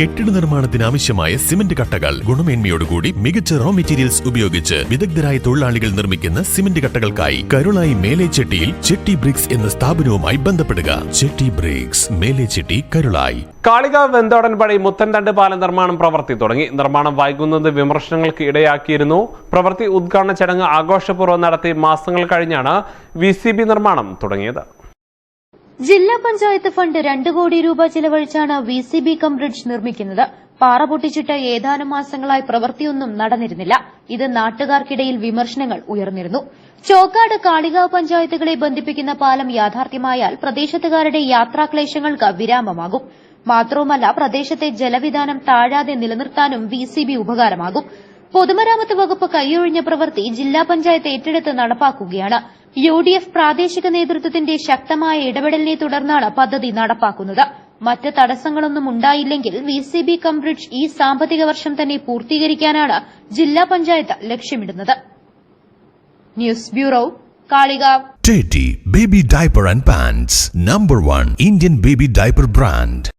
കെട്ടിട നിർമ്മാണത്തിന് ആവശ്യമായ സിമന്റ് കട്ടകൾ. ഗുണമേന്മയോടുകൂടി മികച്ച റോ മെറ്റീരിയൽസ് ഉപയോഗിച്ച് വിദഗ്ധരായ തൊഴിലാളികൾ നിർമ്മിക്കുന്ന സിമന്റ് കട്ടകൾക്കായി കരുളായി മേലേച്ചെട്ടിയിൽ ചെട്ടി ബ്രിക്സ് എന്ന സ്ഥാപനവുമായി ബന്ധപ്പെടുക. ചെട്ടി ബ്രിക്സ് മേലേച്ചെട്ടി കരുളായി. കാളികാവ് വെന്തോടൻ പഴി മുത്തൻ മുത്തൻതണ്ട് പാലം നിർമ്മാണം പ്രവൃത്തി തുടങ്ങി. നിർമ്മാണം വൈകുന്നത് വിമർശനങ്ങൾക്ക് ഇടയാക്കിയിരുന്നു. പ്രവൃത്തി ഉദ്ഘാടന ചടങ്ങ് ആഘോഷപൂർവം നടത്തി മാസങ്ങൾ കഴിഞ്ഞാണ് വി നിർമ്മാണം തുടങ്ങിയത്. ജില്ലാ പഞ്ചായത്ത് ഫണ്ട് രണ്ട് കോടി രൂപ ചിലവഴിച്ചാണ് V C B cum bridge നിർമ്മിക്കുന്നത്. പാറ പൊട്ടിച്ചിട്ട് ഏതാനും മാസങ്ങളായി പ്രവൃത്തിയൊന്നും നടന്നിരുന്നില്ല. ഇത് നാട്ടുകാർക്കിടയിൽ വിമർശനങ്ങൾ ഉയർന്നിരുന്നു. ചോക്കാട് കാളികാവ് പഞ്ചായത്തുകളെ ബന്ധിപ്പിക്കുന്ന പാലം യാഥാർത്ഥ്യമായാൽ പ്രദേശത്തുകാരുടെ യാത്രാക്ലേശങ്ങൾക്ക് വിരാമമാകും. മാത്രവുമല്ല പ്രദേശത്തെ ജലവിധാനം താഴാതെ നിലനിർത്താനും വി സി ബി ഉപകാരമാകും. പൊതുമരാമത്ത് വകുപ്പ് കൈയൊഴിഞ്ഞ പ്രവൃത്തി ജില്ലാ പഞ്ചായത്ത് ഏറ്റെടുത്ത് നടപ്പാക്കുകയാണ്. യു ഡി എഫ് പ്രാദേശിക നേതൃത്വത്തിന്റെ ശക്തമായ ഇടപെടലിനെ തുടർന്നാണ് പദ്ധതി നടപ്പാക്കുന്നത്. മറ്റ് തടസ്സങ്ങളൊന്നും ഉണ്ടായില്ലെങ്കിൽ V C B cum bridge ഈ സാമ്പത്തിക വർഷം തന്നെ പൂർത്തീകരിക്കാനാണ് ജില്ലാ പഞ്ചായത്ത് ലക്ഷ്യമിടുന്നത്. News bureau Kalikavu. Teddy Baby Diaper and Pants Number one Indian baby diaper